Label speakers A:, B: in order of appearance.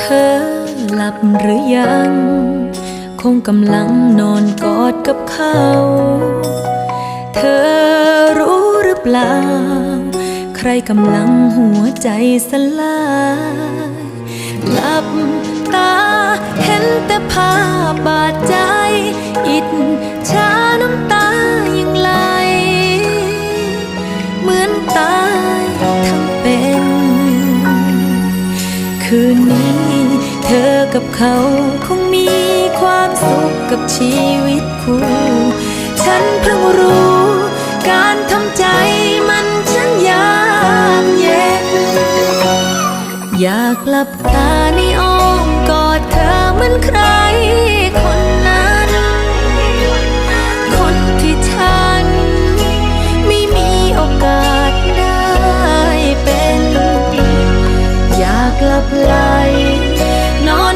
A: เธอหลับหรือยัง คงกำลังนอนกอดกับเขา เธอรู้หรือเปล่า ใครกำลังหัวใจสลายหลับตาเห็นแต่ภาพบาดใจ คืนนี้ เธอกับเขาคงมีความสุขกับชีวิตคู่ ฉันเพิ่งรู้ การทำใจมันช่างยากเย็น อยากหลับตาในอ้อ ไหลนอน